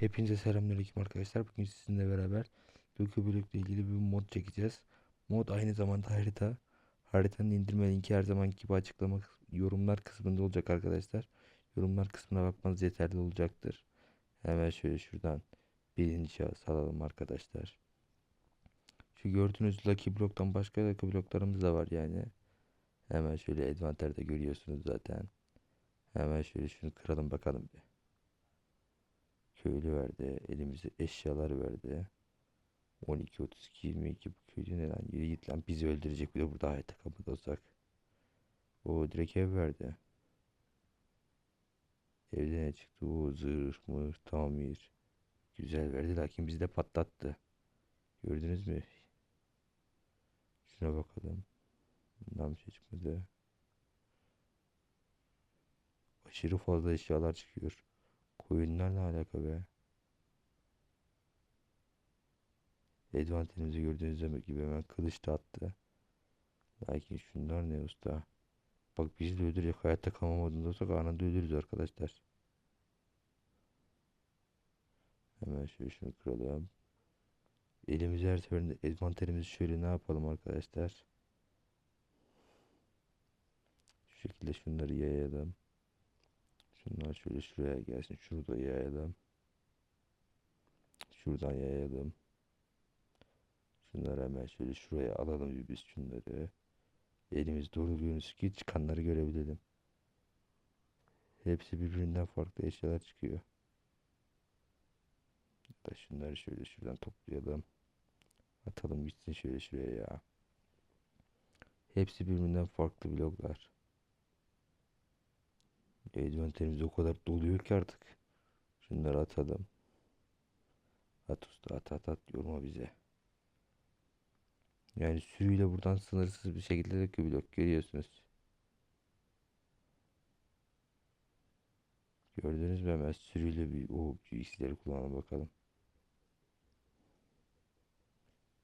Hepinize selamünaleyküm arkadaşlar. Bugün sizinle beraber Doku Block ile ilgili bir mod çekeceğiz. Mod aynı zamanda harita. Haritanın indirme linki her zaman gibi açıklama yorumlar kısmında olacak arkadaşlar. Yorumlar kısmına bakmanız yeterli olacaktır. Hemen şöyle şuradan birinci şahıs alalım arkadaşlar. Şu gördüğünüz Lucky Block'tan başka Lucky Block'larımız da var yani. Hemen şöyle envanterde görüyorsunuz zaten. Hemen şöyle şunu kıralım bakalım bir. Köylü verdi. Elimize eşyalar verdi. 12, 32, 22 bu köylü ne lan? Yürü git lan bizi öldürecek bir de burada hayata kapıda olsak. O direkt ev verdi. Evde ne çıktı? O zırh, mır, tamir. Güzel verdi lakin bizi de patlattı. Gördünüz mü? Şuna bakalım. Bundan bir şey çıkmadı. Aşırı fazla eşyalar çıkıyor. Koyunlarla alaka be. Advantajımızı gördüğünüz gibi hemen kılıç da attı. Lakin şunlar ne usta? Bak bizi de öldürecek. Hayatta kalma modunda olsak anında ölürüz arkadaşlar. Hemen şöyle şunu kıralım. Elimizi her seferinde envanterimizi şöyle ne yapalım arkadaşlar. Şu şekilde şunları yayalım. Şunlar şöyle şuraya gelsin. Şurada yayalım. Şuradan yayalım. Şunları hemen şöyle şuraya alalım bir biz şunları. Elimiz doğru görünsün ki çıkanları görebilelim. Hepsi birbirinden farklı eşyalar çıkıyor. Da şunları şöyle şuradan toplayalım. Atalım gitsin şöyle şuraya ya. Hepsi birbirinden farklı bloklar. Envanterimiz o kadar doluyor ki artık. Şunları atalım. At usta at at at yorma bize. Yani sürüyle buradan sınırsız bir şekilde de blok görüyorsunuz. Gördünüz mü hemen sürüyle bir o x'leri kullanalım bakalım.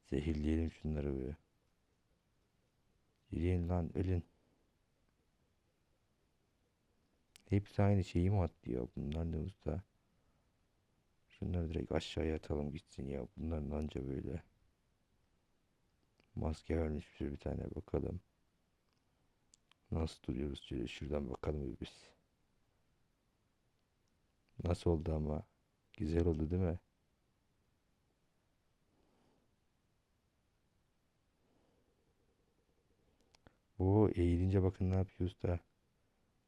Zehirleyelim şunları böyle. Yürüyün lan ölün. Hepsi aynı şeyi mi attı ya? Bunlar ne usta? Şunları direkt aşağıya atalım gitsin ya. Bunlar anca böyle. Maske vermiş bir, tane bakalım. Nasıl duruyoruz şöyle şuradan bakalım biz. Nasıl oldu ama? Güzel oldu değil mi? Bu eğilince bakın ne yapıyor usta.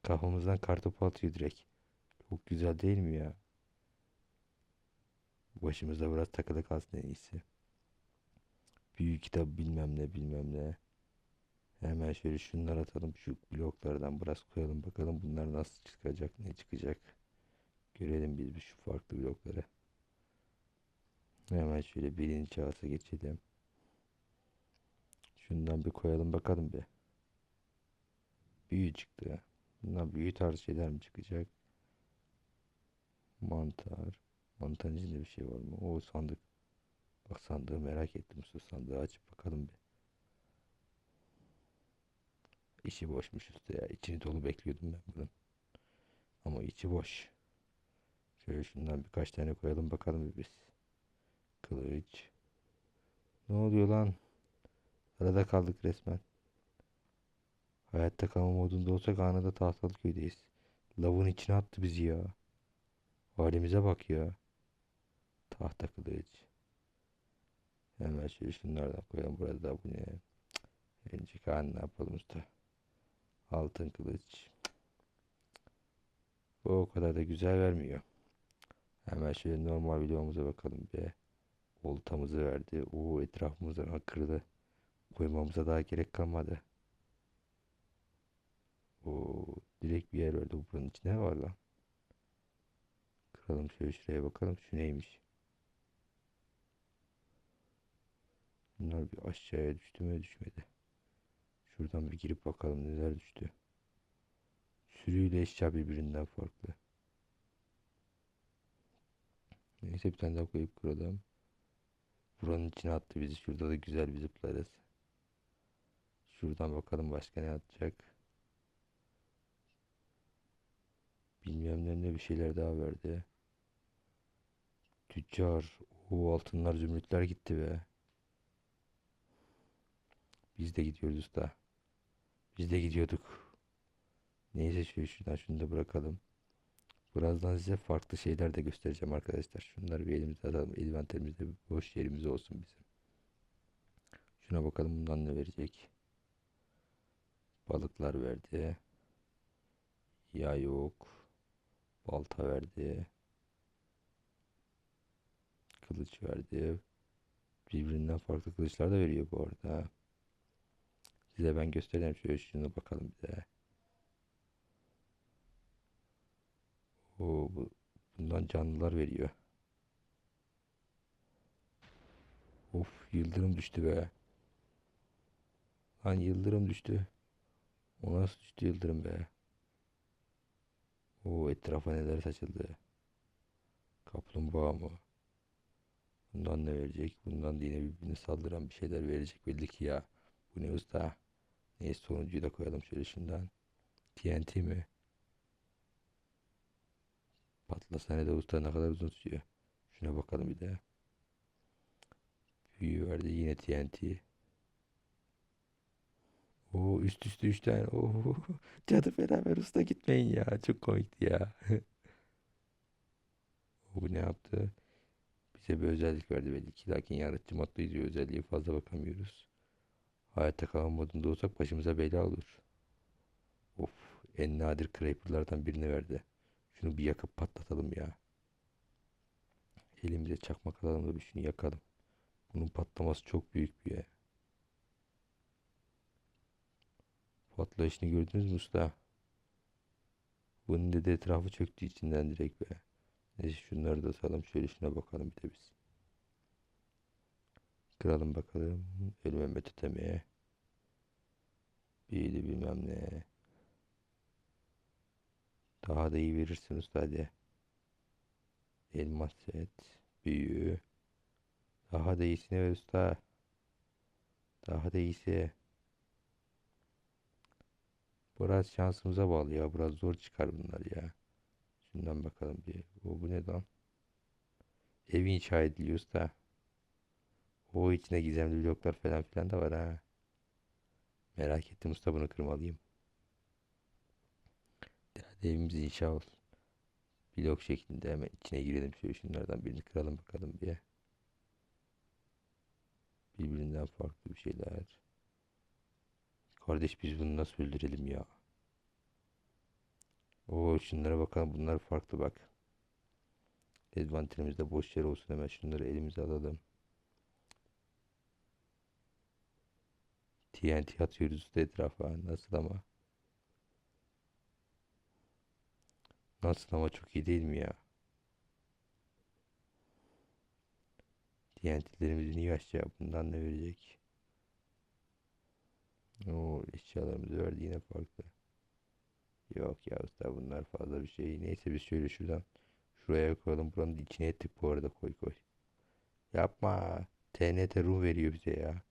Kafamızdan kartopu atıyor direkt. Çok güzel değil mi ya? Başımızda biraz takılı kalsın en iyisi. Büyük kitap bilmem ne bilmem ne. Hemen şöyle şunları atalım. Şu bloklardan biraz koyalım bakalım bunlar nasıl çıkacak ne çıkacak. Görelim biz şu farklı blokları. Hemen şöyle birinci çağısa geçelim. Şundan bir koyalım bakalım bir. Büyü çıktı. Bundan büyü tarzı şeyler mi çıkacak? Mantar. Mantarın içinde bir şey var mı? O sandık. Bak sandığı merak ettim. Şu sandığı açıp bakalım bir. İçi boşmuş üstü ya. İçini dolu bekliyordum ben bunun. Ama içi boş. Şöyle şundan birkaç tane koyalım bakalım bir biz. Kılıç. Ne oluyor lan? Arada kaldık resmen. Hayatta kalma modunda olsak anında tahtalı köydeyiz. Lavın içine attı bizi ya. Halimize bak ya. Tahta kılıç. Hemen şöyle şunlardan koyalım. Burada da bu ne? Önce kan ne yapalım usta? Altın kılıç. Bu o kadar da güzel vermiyor. Hemen şöyle normal videomuza bakalım be. Oltamızı verdi. O etrafımızdan kırdı. Koymamıza daha gerek kalmadı. O direkt bir yer verdi. Buranın içinde ne var lan? Kıralım şöyle şuraya bakalım. Şu neymiş? Bunlar bir aşağıya düştü mü düşmedi. Şuradan bir girip bakalım neler düştü. Sürüyle eşya birbirinden farklı. Neyse bir tane daha koyup kıralım. Buranın içine attı bizi. Şurada da güzel bir zıplarız. Şuradan bakalım başka ne atacak. Bilmem ne bir şeyler daha verdi. tüccar. O altınlar zümrütler gitti be. Biz de gidiyoruz usta. Biz de gidiyorduk. Neyse şöyle şuradan şunu da bırakalım. Birazdan size farklı şeyler de göstereceğim arkadaşlar. Şunları bir elimize alalım. Envanterimizde bir boş yerimiz olsun bizim. Şuna bakalım bundan ne verecek. Balıklar verdi. Ya yok. Balta verdi. Kılıç verdi. Birbirinden farklı kılıçlar da veriyor bu arada. Size ben göstereyim şöyle şunu bakalım bir de. Oo, bu, bundan canlılar veriyor. Of yıldırım düştü be. Lan yıldırım düştü. O nasıl düştü yıldırım be? O etrafa neler saçıldı. Kaplumbağa mı? Bundan ne verecek? Bundan da yine birbirine saldıran bir şeyler verecek belli ki ya. Bu ne usta? Neyse sonuncuyu da koyalım şöyle şundan. TNT mi? Patlasa ne de usta ne kadar uzun sürüyor. Şuna bakalım bir de. Büyü verdi yine TNT. Oo üst üste üç tane. Oo cadı beraber usta gitmeyin ya. Çok komikti ya. Bu ne yaptı? Bize bir özellik verdi belli ki. Lakin yaratıcı modda izliyor özelliği fazla bakamıyoruz. Hayatta kalan modunda olsak başımıza bela olur. Of en nadir creeper'lardan birini verdi. Şunu bir yakıp patlatalım ya. Elimize çakmak alalım da bir şunu yakalım. Bunun patlaması çok büyük bir yer. Patlayışını gördünüz mü usta? Bunun dedi etrafı çöktü içinden direkt be. Neyse şunları da atalım. Şöyle şuna bakalım bir de biz. Kıralım bakalım. Ölmeme totemi. Büyülü bilmem ne. Daha da iyi verirsin usta hadi. Elmas set. Büyü. Daha da iyisini ver usta. Daha da iyisi. Biraz şansımıza bağlı ya. Biraz zor çıkar bunlar ya. Şundan bakalım bir. O bu ne lan? Ev inşa ediliyor usta. O içinde gizemli bloklar falan filan da var ha. Merak ettim usta bunu kırmalıyım. Hadi evimiz inşa olsun. Blok şeklinde hemen içine girelim. Şöyle şunlardan birini kıralım bakalım bir. Birbirinden farklı bir şeyler. Kardeş biz bunu nasıl öldürelim ya? Oo şunlara bakalım bunlar farklı bak. Envanterimizde boş yer olsun hemen şunları elimize alalım. TNT atıyoruz usta etrafa. Nasıl ama? Nasıl ama çok iyi değil mi ya? TNT'lerimizi niye aşağı bundan ne verecek? Oo eşyalarımızı verdi yine farklı. Yok ya usta bunlar fazla bir şey. Neyse biz şöyle şuradan şuraya koyalım. Buranın içine ettik bu arada koy koy. Yapma. TNT ruh veriyor bize ya.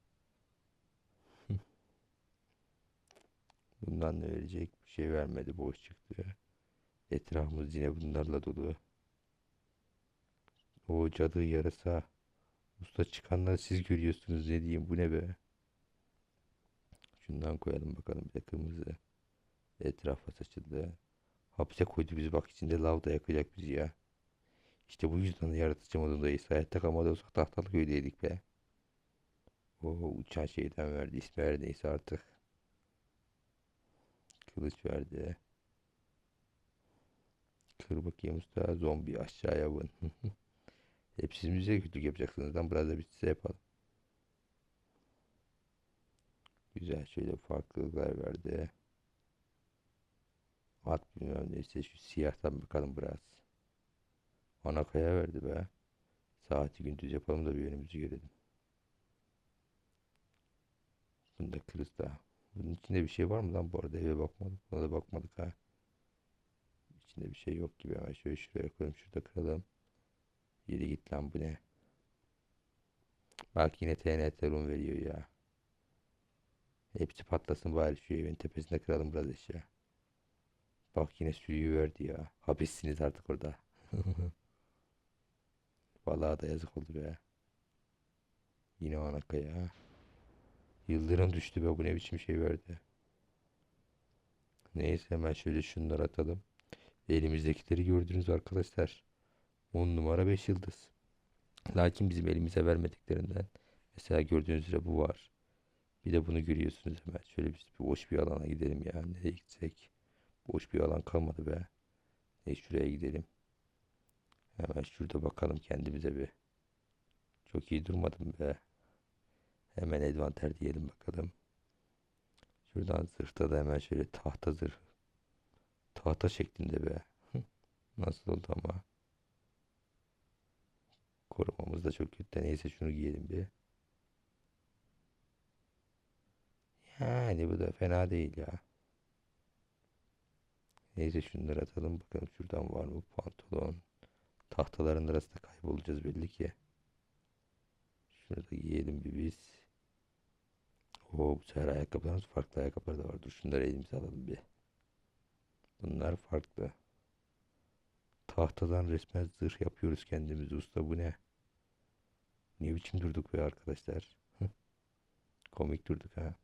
Bundan ne verecek? Bir şey vermedi. Boş çıktı. Etrafımız yine bunlarla dolu. O cadı yarasa. Usta çıkanları siz görüyorsunuz ne diyeyim bu ne be. Şundan koyalım bakalım bir de kırmızı. Etrafa saçıldı. Hapse koydu bizi bak içinde lav da yakacak bizi ya. İşte bu yüzden yaratıcı modundayız. Hayatta kalmada olsak tahtalı köydeydik be. O uçan şeyden verdi. İsmi her neyse artık. Kılıç verdi. Kır bakayım usta. Zombi aşağıya vın. Hep siz bize kötülük yapacaksınız. Lan biraz da biz size yapalım. Güzel şöyle farklılıklar verdi. At bilmem neyse şu siyahtan bakalım biraz. Ana kaya verdi be. Saati gündüz yapalım da bir önümüzü görelim. Bunda kırız da. Bunun içinde bir şey var mı lan bu arada eve bakmadık. Buna da bakmadık ha. İçinde bir şey yok gibi hemen şöyle şuraya koyalım şurada kıralım. Yeri git lan bu ne? Bak yine TNT rum veriyor ya. Hepsi patlasın bari şu evin tepesinde kıralım biraz eşya. Bak yine sürüyü verdi ya. Hapissiniz artık orada. Vallahi da yazık oldu be. Yine anaka ya. Yıldırım düştü be bu ne biçim şey verdi. Neyse hemen şöyle şunları atalım. Elimizdekileri gördünüz arkadaşlar. 10 numara 5 yıldız. Lakin bizim elimize vermediklerinden mesela gördüğünüz üzere bu var. Bir de bunu görüyorsunuz hemen. Şöyle biz boş bir alana gidelim ya. Nereye gitsek? Boş bir alan kalmadı be. Ne şuraya gidelim. Hemen şurada bakalım kendimize bir. Çok iyi durmadım be. Hemen advanter diyelim bakalım. Şuradan zırhta da hemen şöyle tahta zırh. Tahta şeklinde be. Nasıl oldu ama. Korumamız da çok kötü. Neyse şunu giyelim bir. Yani bu da fena değil ya. Neyse şunları atalım bakalım şuradan var mı pantolon. Tahtaların arasında kaybolacağız belli ki. Şunu da giyelim bir biz. Oo bu sefer ayakkabılarımız farklı ayakkabılar da var. Dur şunları elimize alalım bir. Bunlar farklı. Tahtadan resmen zırh yapıyoruz kendimiz usta bu ne? Ne biçim durduk be arkadaşlar. Komik durduk ha.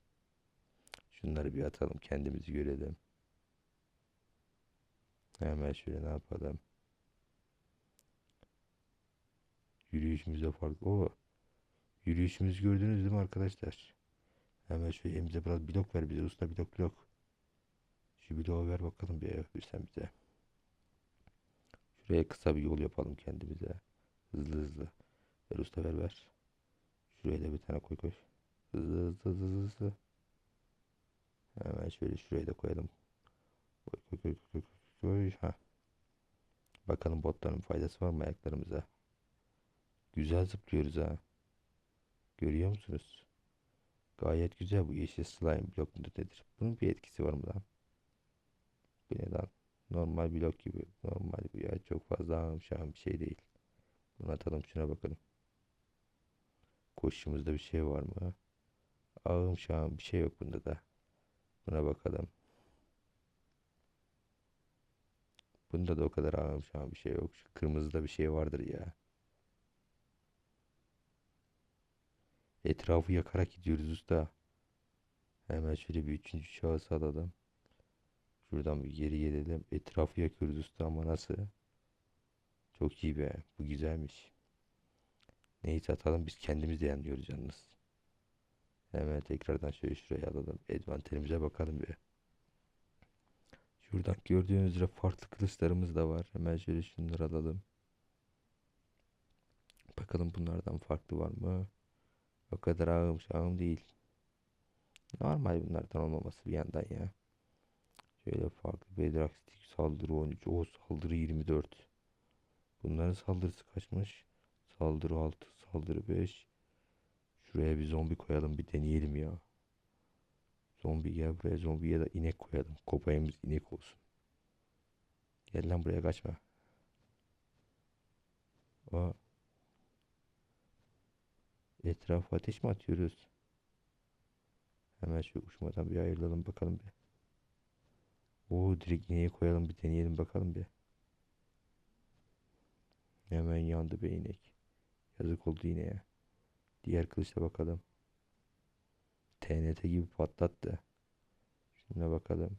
Şunları bir atalım kendimizi görelim. Hemen şöyle ne yapalım. Yürüyüşümüzde farklı. O yürüyüşümüzü gördünüz değil mi arkadaşlar? Hemen şöyle elimize biraz blok ver bize usta blok blok. Şu bloğu ver bakalım bir verirsen bize. Şuraya kısa bir yol yapalım kendimize. Hızlı hızlı. Ver usta ver ver. Şuraya da bir tane koy koy. Hızlı hızlı hızlı hızlı. Hemen şöyle şuraya da koyalım. Koy koy koy koy koy koy. Ha. Bakalım botların faydası var mı ayaklarımıza? Güzel zıplıyoruz ha. Görüyor musunuz? Gayet güzel bu yeşil slime blok mudur nedir? Bunun bir etkisi var mı lan? Bu ne lan? Normal blok gibi. Normal bu ya. Çok fazla ağım bir şey değil. Bunu atalım şuna bakalım. Koşumuzda bir şey var mı? Ağım şahım bir şey yok bunda da. Buna bakalım. Bunda da o kadar ağım şahım bir şey yok. Şu kırmızıda bir şey vardır ya. Etrafı yakarak gidiyoruz usta. Hemen şöyle bir üçüncü şahıs alalım. Şuradan bir geri gelelim. Etrafı yakıyoruz usta ama nasıl? Çok iyi be. Bu güzelmiş. Neyse atalım biz kendimiz de yanıyoruz yalnız. Hemen tekrardan şöyle şuraya alalım. Advanterimize bakalım bir. Şuradan gördüğünüz üzere farklı kılıçlarımız da var. Hemen şöyle şunları alalım. Bakalım bunlardan farklı var mı? O kadar ağım şağım değil. Normal bunlardan olmaması bir yandan ya. Şöyle farklı bedrakistik saldırı 13. O saldırı 24. Bunların saldırısı kaçmış? Saldırı 6, saldırı 5. Şuraya bir zombi koyalım bir deneyelim ya. Zombi gel buraya zombiye de inek koyalım. Kopayımız inek olsun. Gel lan buraya kaçma. O Etrafa ateş mi atıyoruz? Hemen şu uçmadan bir ayrılalım bakalım bir. Oo direkt iğneyi koyalım bir deneyelim bakalım bir. Hemen yandı be inek. Yazık oldu ineğe. Diğer kılıçla bakalım. TNT gibi patlattı. Şuna bakalım.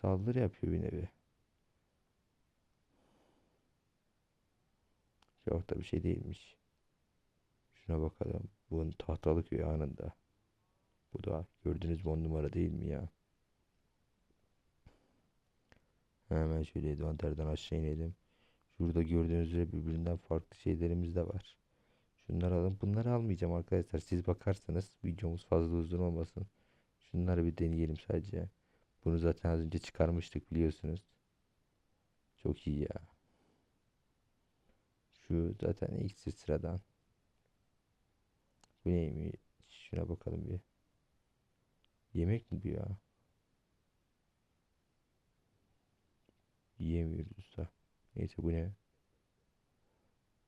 Saldırı yapıyor bir nevi. Çok da bir şey değilmiş. Şuna bakalım. Bunun tahtalı köy anında. Bu da gördüğünüz on numara değil mi ya? Hemen şöyle envanterden aşağı inelim. Şurada gördüğünüz üzere birbirinden farklı şeylerimiz de var. Şunları alın. Bunları almayacağım arkadaşlar. Siz bakarsanız videomuz fazla uzun olmasın. Şunları bir deneyelim sadece. Bunu zaten az önce çıkarmıştık biliyorsunuz. Çok iyi ya. Şu zaten ilk sıradan. Bu neymiş? Şuna bakalım bir. Yemek mi bu ya? Yiyemiyoruz usta. Neyse bu ne?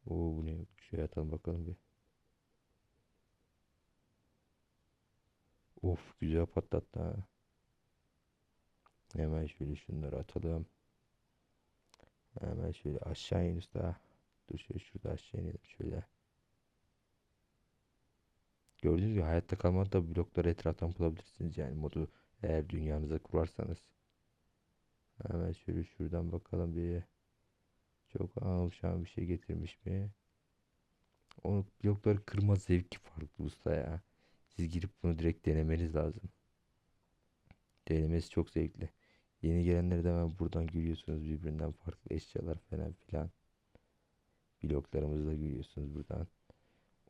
Oo bu ne? Şuraya atalım bakalım bir. Of güzel patlattı ha. Hemen şöyle şunları atalım. Hemen şöyle aşağı in usta. Dur şöyle şurada aşağı inelim şöyle. Gördüğünüz gibi hayatta kalmada da blokları etraftan bulabilirsiniz yani modu eğer dünyanıza kurarsanız. Hemen şöyle şuradan bakalım bir. Çok almışan bir şey getirmiş mi? O blokları kırma zevki farklı usta ya. Siz girip bunu direkt denemeniz lazım. Denemesi çok zevkli. Yeni gelenleri de hemen buradan görüyorsunuz birbirinden farklı eşyalar falan filan. Bloklarımızı da görüyorsunuz buradan.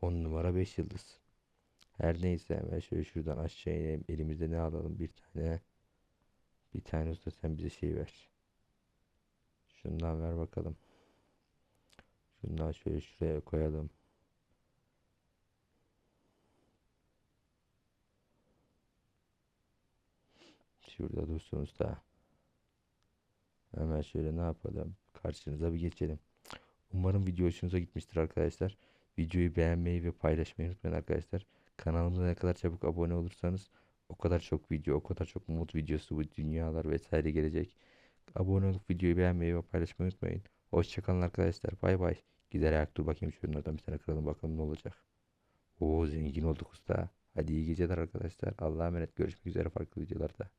10 numara 5 yıldız. Her neyse hemen şöyle şuradan aşağı inelim. Elimizde ne alalım? Bir tane. Bir tane usta sen bize şey ver. Şundan ver bakalım. Şundan şöyle şuraya koyalım. Şurada dursun usta. Hemen şöyle ne yapalım? Karşınıza bir geçelim. Umarım video hoşunuza gitmiştir arkadaşlar. Videoyu beğenmeyi ve paylaşmayı unutmayın arkadaşlar. Kanalımıza ne kadar çabuk abone olursanız o kadar çok video, o kadar çok mod videosu, bu dünyalar vesaire gelecek. Abone olup videoyu beğenmeyi ve paylaşmayı unutmayın. Hoşçakalın arkadaşlar. Bay bay. Gider ayak dur bakayım şunlardan bir tane kıralım bakalım ne olacak. Oo zengin olduk usta. Hadi iyi geceler arkadaşlar. Allah'a emanet. Görüşmek üzere farklı videolarda.